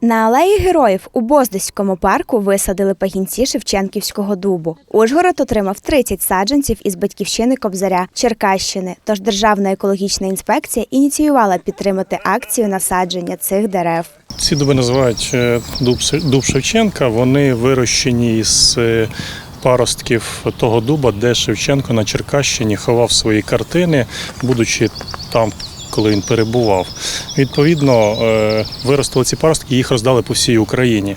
На алеї героїв у Боздиському парку висадили пагінці Шевченківського дубу. Ужгород отримав 30 саджанців із батьківщини Кобзаря Черкащини. Тож Державна екологічна інспекція ініціювала підтримати акцію насадження цих дерев. Ці дуби називають е, дуб, Шевченка. Вони вирощені з е, паростків того дуба, де Шевченко на Черкащині ховав свої картини, будучи там. Коли він перебував, відповідно е, виростили ці паростки, їх роздали по всій Україні.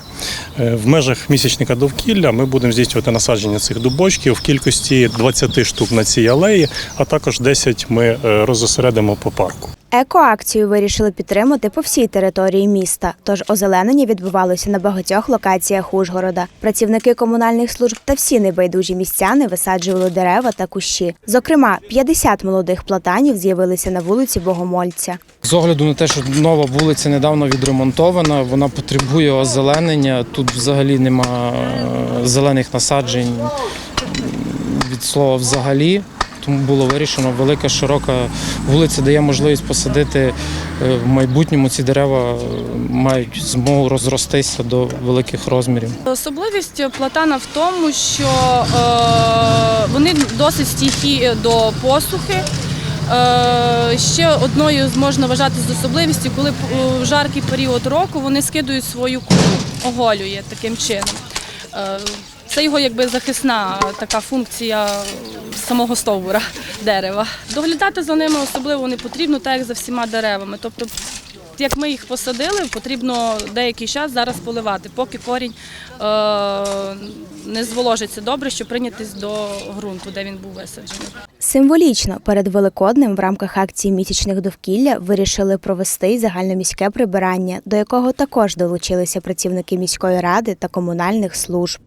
Е, В межах місячника довкілля ми будемо здійснювати насадження цих дубочків в кількості 20 штук на цій алеї, а також 10 ми е, розосередимо по парку. Екоакцію вирішили підтримати по всій території міста. Тож озеленення відбувалося на багатьох локаціях Ужгорода. Працівники комунальних служб та всі небайдужі містяни висаджували дерева та кущі. Зокрема, 50 молодих платанів з'явилися на вулиці Богомольця. З огляду на те, що нова вулиця недавно відремонтована, вона потребує озеленення. Тут взагалі нема е, зелених насаджень від слова взагалі. Тому було вирішено, велика широка вулиця дає можливість посадити е, в майбутньому ці дерева е, мають змогу розростися до великих розмірів. Особливість платана в тому, що е, вони досить стійкі до посухи. Ще одною можна вважати з особливістю, коли в жаркий період року вони скидують свою кору, оголює таким чином. Е, це його якби захисна така функція самого стовбура дерева. Доглядати за ними особливо не потрібно, так як за всіма деревами. Тобто як ми їх посадили, потрібно деякий час зараз поливати, поки корінь е, не зволожиться добре, щоб прийнятись до ґрунту, де він був висаджений. Символічно перед Великоднем в рамках акції місячних довкілля вирішили провести загальноміське прибирання, до якого також долучилися працівники міської ради та комунальних служб.